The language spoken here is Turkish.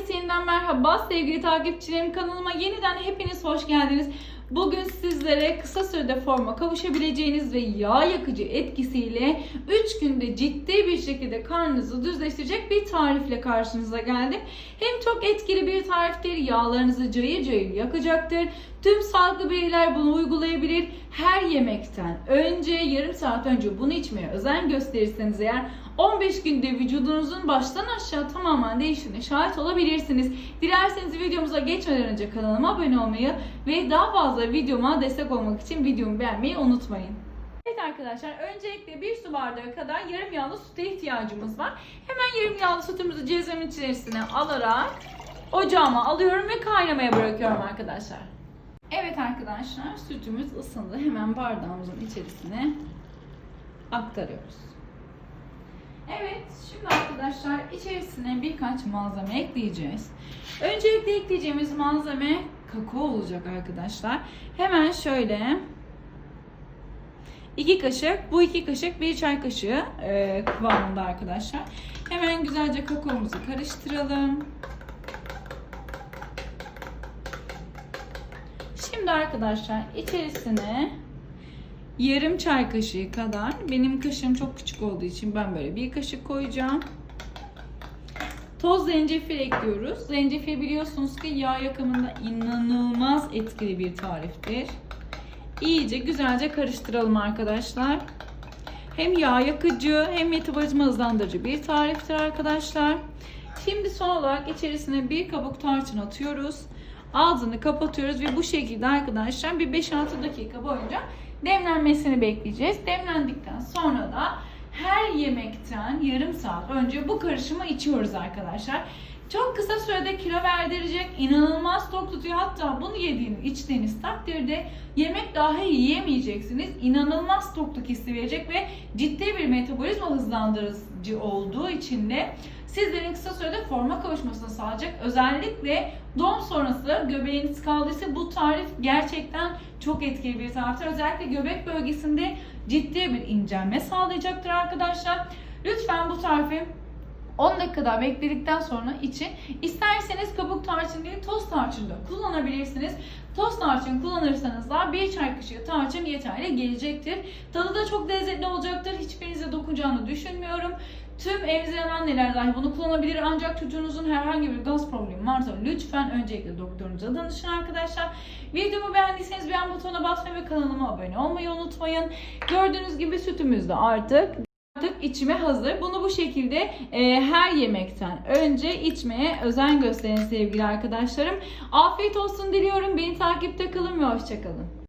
Herkese yeniden merhaba sevgili takipçilerim kanalıma yeniden hepiniz hoş geldiniz. Bugün sizlere kısa sürede forma kavuşabileceğiniz ve yağ yakıcı etkisiyle 3 günde ciddi bir şekilde karnınızı düzleştirecek bir tarifle karşınıza geldim. Hem çok etkili bir tariftir, yağlarınızı cayır cayır yakacaktır. Tüm sağlıklı bireyler bunu uygulayabilir. Her yemekten önce yarım saat önce bunu içmeye özen gösterirseniz eğer 15 günde vücudunuzun baştan aşağı tamamen değiştiğine şahit olabilirsiniz. Dilerseniz videomuza geçmeden önce kanalıma abone olmayı ve daha fazla videoma destek olmak için videomu beğenmeyi unutmayın. Evet arkadaşlar öncelikle bir su bardağı kadar yarım yağlı süte ihtiyacımız var. Hemen yarım yağlı sütümüzü cezvemin içerisine alarak ocağıma alıyorum ve kaynamaya bırakıyorum arkadaşlar. Evet arkadaşlar sütümüz ısındı. Hemen bardağımızın içerisine aktarıyoruz. Evet, şimdi arkadaşlar içerisine birkaç malzeme ekleyeceğiz. Öncelikle ekleyeceğimiz malzeme kakao olacak arkadaşlar. Hemen şöyle iki kaşık, bu iki kaşık bir çay kaşığı e, kıvamında arkadaşlar. Hemen güzelce kakaomuzu karıştıralım. Şimdi arkadaşlar içerisine yarım çay kaşığı kadar benim kaşığım çok küçük olduğu için ben böyle bir kaşık koyacağım. Toz zencefil ekliyoruz. Zencefil biliyorsunuz ki yağ yakımında inanılmaz etkili bir tariftir. İyice güzelce karıştıralım arkadaşlar. Hem yağ yakıcı hem metabolizma hızlandırıcı bir tariftir arkadaşlar. Şimdi son olarak içerisine bir kabuk tarçın atıyoruz. Ağzını kapatıyoruz ve bu şekilde arkadaşlar bir 5-6 dakika boyunca demlenmesini bekleyeceğiz. Demlendikten sonra da her yemekten yarım saat önce bu karışımı içiyoruz arkadaşlar. Çok kısa sürede kilo verdirecek, inanılmaz tok tutuyor. Hatta bunu yediğiniz, içtiğiniz takdirde yemek dahi yiyemeyeceksiniz. İnanılmaz tokluk hissi verecek ve ciddi bir metabolizma hızlandırıcı olduğu için de sizlerin kısa sürede forma kavuşmasını sağlayacak. Özellikle doğum sonrası göbeğiniz kaldıysa bu tarif gerçekten çok etkili bir tariftir. Özellikle göbek bölgesinde ciddi bir incelme sağlayacaktır arkadaşlar. Lütfen bu tarifi 10 dakika daha bekledikten sonra için isterseniz kabuk tarçın değil toz tarçın da kullanabilirsiniz. Toz tarçın kullanırsanız da bir çay kaşığı tarçın yeterli gelecektir. Tadı da çok lezzetli olacaktır. Hiçbirinize dokunacağını düşünmüyorum. Tüm emziren anneler dahi bunu kullanabilir ancak çocuğunuzun herhangi bir gaz problemi varsa lütfen öncelikle doktorunuza danışın arkadaşlar. Videomu beğendiyseniz beğen butonuna basmayı ve kanalıma abone olmayı unutmayın. Gördüğünüz gibi sütümüz de artık artık içime hazır. Bunu bu şekilde e, her yemekten önce içmeye özen gösterin sevgili arkadaşlarım. Afiyet olsun diliyorum. Beni takipte kalın ve hoşçakalın.